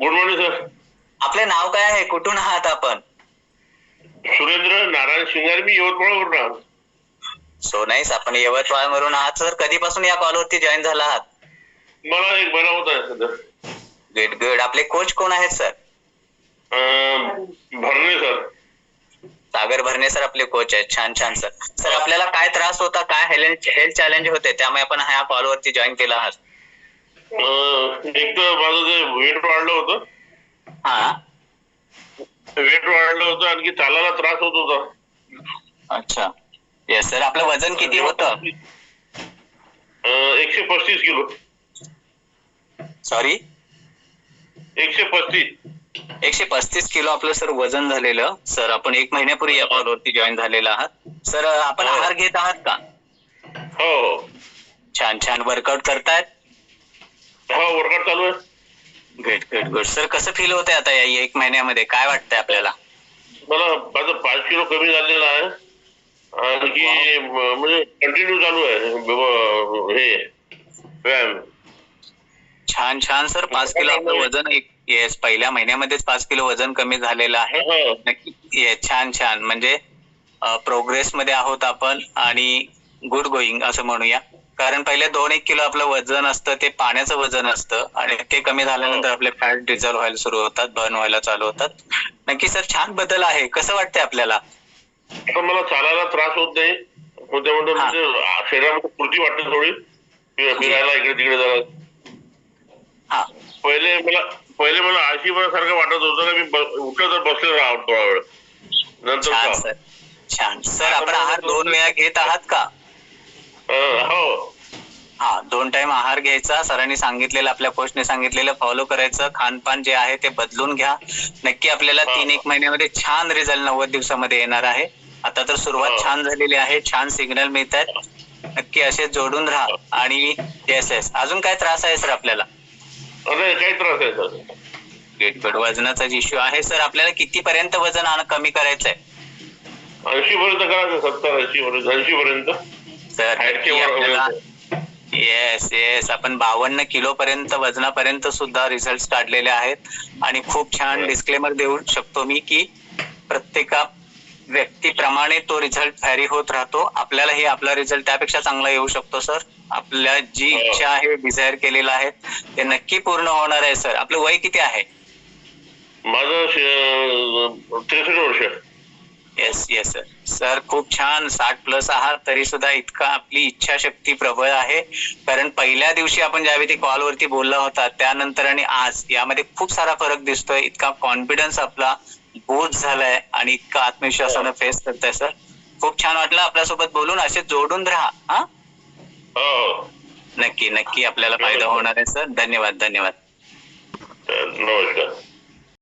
Good morning sir. आपले नाव काय आहे? कुठून आहात आपण? सुरेंद्र नारायण शिंगारे मी यवतमाळवरून आहोत सो नाईस आपण यवतमाळवरून आहात सर. कधीपासून या कॉलवरती जॉईन झाला आहात? मला एक महिना होत आहे सध्या. गुड गुड आपले कोच कोण आहेत सर? अं, भरणे सर. सागर भरणे सर आपले कोच आहेत. छान छान सर. सर आपल्याला काय त्रास होता काय हेल्थ चॅलेंज होते त्यामुळे आपण ह्या कॉलवरती जॉईन केला आहात. एक तर माझं ते वेट वाढलं होतं. हा. वेट वाढलं होतं आणखी चालायला त्रास होत होता. अच्छा. येस सर आपलं वजन किती होतं? एकशे पस्तीस किलो. सॉरी एकशे पस्तीस. एकशे पस्तीस किलो आपलं सर वजन झालेलं. सर आपण एक महिन्यापूर्वी या कॉलवरती जॉईन झालेला आहात. सर आपण हो. आहार घेत आहात का? हो. हो छान छान. वर्कआउट करतायत? हो वर्कआउट चालू आहे. गुड गुड गुड सर कसं फील होतंय आता या एक महिन्यामध्ये? काय वाटतंय आपल्याला? मला माझं पाच किलो कमी झालेलं आहे. आणखी म- म्हणजे कंटिन्यू चालू आहे. ब- हे व्यायाम. छान छान सर पाच किलो आपलं वजन एक येस पहिल्या महिन्यामध्येच पाच किलो वजन कमी झालेलं आहे. हो. नक्की येस छान छान. म्हणजे प्रोग्रेस मध्ये आहोत आपण आणि गुड गोईंग असं म्हणूया. कारण पहिले दोन एक किलो आपलं वजन असतं ते पाण्याचं वजन असतं आणि ते कमी झाल्यानंतर आपले फॅट डिझॉल्व्ह व्हायला सुरू होतात बर्न व्हायला चालू होतात. नक्की सर छान बदल आहे. कसं वाटतंय आपल्याला? आता मला चालायला त्रास होत नाही. त्यामुळे हा. म्हणजे शरीरामध्ये स्फूर्ती वाटते थोडी. फिर- फिरायला इकडे तिकडे जायला हा. पहिले मला पहिले मला आळशीपणासारखं वाटत होतं का मी उठलं तर बसले राहा थोडा वेळ. नंतर छान? सर. आपण आहार दोन वेळा घेत आहात का? हो. हा दोन टाइम आहार घ्यायचा सरांनी सांगितलेलं आपल्या कोचने सांगितलेलं फॉलो करायचं खानपान जे आहे ते बदलून घ्या. नक्की आपल्याला हा. तीन एक महिन्यामध्ये छान रिझल्ट नव्वद दिवसामध्ये येणार आहे. आता तर सुरुवात हा. छान झालेली आहे छान सिग्नल मिळत आहेत नक्की असे जोडून राहा. आणि येस येस अजून काय त्रास आहे सर आपल्याला? काही त्रास आहे सर वजनाचा इश्यू आहे सर आपल्याला किती पर्यंत वजन आण- कमी करायचंय? ऐंशी पर्यंत करायचं सत्तर ऐंशी पर्यंत ऐंशी पर्यंत येस येस आपण बावन्न किलो पर्यंत वजनापर्यंत सुद्धा रिझल्ट काढलेले आहेत. आणि खूप छान हो. डिस्क्लेमर देऊ शकतो मी की प्रत्येका व्यक्तीप्रमाणे तो रिझल्ट व्हॅरी होत राहतो. आपल्यालाही आपला रिझल्ट त्यापेक्षा चांगला येऊ शकतो सर आपल्या जी हो. इच्छा आहे डिझायर केलेलं आहे ते नक्की पूर्ण होणार आहे सर आपलं वय किती आहे? माझं त्रेसष्ट वर्ष. येस येस सर सर खूप छान. साठ प्लस आहात तरी सुद्धा इतका आपली इच्छाशक्ती प्रबळ आहे. कारण पहिल्या दिवशी आपण ज्यावेळी ती कॉलवरती बोलला होता त्यानंतर आणि आज यामध्ये खूप सारा फरक दिसतोय. इतका कॉन्फिडन्स आपला बूस्ट झालाय आणि इतका आत्मविश्वासानं फेस करताय सर खूप छान वाटलं आपल्यासोबत बोलून. असे जोडून राहा हा? हो नक्की नक्की आपल्याला फायदा होणार आहे सर धन्यवाद धन्यवाद. नमस्कार.